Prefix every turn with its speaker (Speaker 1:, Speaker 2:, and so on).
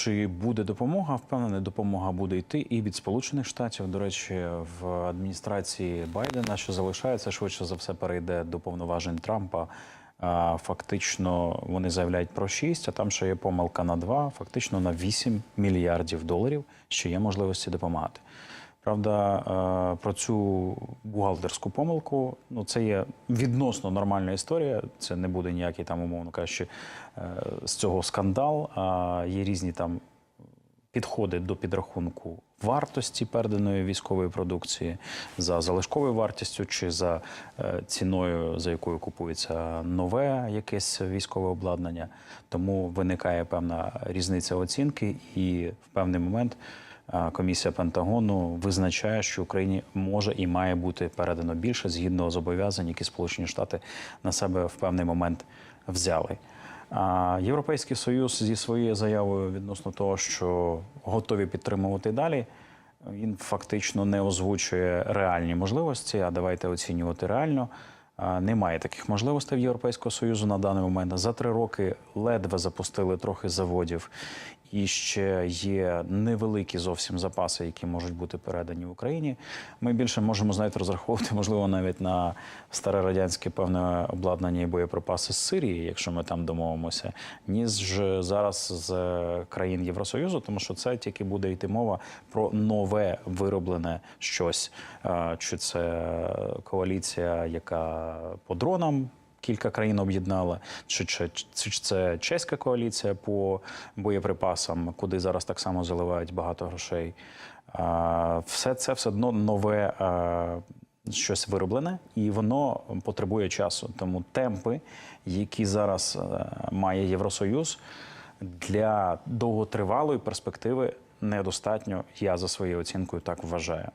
Speaker 1: Чи буде допомога? Впевнений, допомога буде йти і від Сполучених Штатів. До речі, в адміністрації Байдена, що залишається, швидше за все перейде до повноважень Трампа. Фактично вони заявляють про 6, а там ще є помилка на 2, фактично на 8 мільярдів доларів, що є можливості допомагати. Правда, е, про цю бухгалтерську помилку, ну це є відносно нормальна історія. Це не буде ніякий там, умовно кажучи, е, з цього скандал. А є різні там підходи до підрахунку вартості переданої військової продукції за залишковою вартістю чи за е, ціною, за якою купується нове якесь військове обладнання. Тому виникає певна різниця оцінки, і в певний момент комісія Пентагону визначає, що Україні може і має бути передано більше згідно зобов'язань, які Сполучені Штати на себе в певний момент взяли. А Європейський Союз зі своєю заявою відносно того, що готові підтримувати далі, він фактично не озвучує реальні можливості. А давайте оцінювати реально. Немає таких можливостей в Європейського Союзу на даний момент. За три роки ледве запустили трохи заводів, і ще є невеликі зовсім запаси, які можуть бути передані в Україні. Ми більше можемо знаєте, розраховувати, можливо, навіть на старе радянське певне обладнання і боєприпаси з Сирії, якщо ми там домовимося, ніж зараз з країн Євросоюзу, тому що це тільки буде йти мова про нове вироблене щось. Е, Чи це коаліція, яка по дронам кілька країн об'єднала, чи, чи, чи це чеська коаліція по боєприпасам, куди зараз так само заливають багато грошей. Все це все одно нове. Щось вироблене, і воно потребує часу. Тому темпи, які зараз е, має Євросоюз, для довготривалої перспективи недостатньо. Я за своєю оцінкою так вважаю.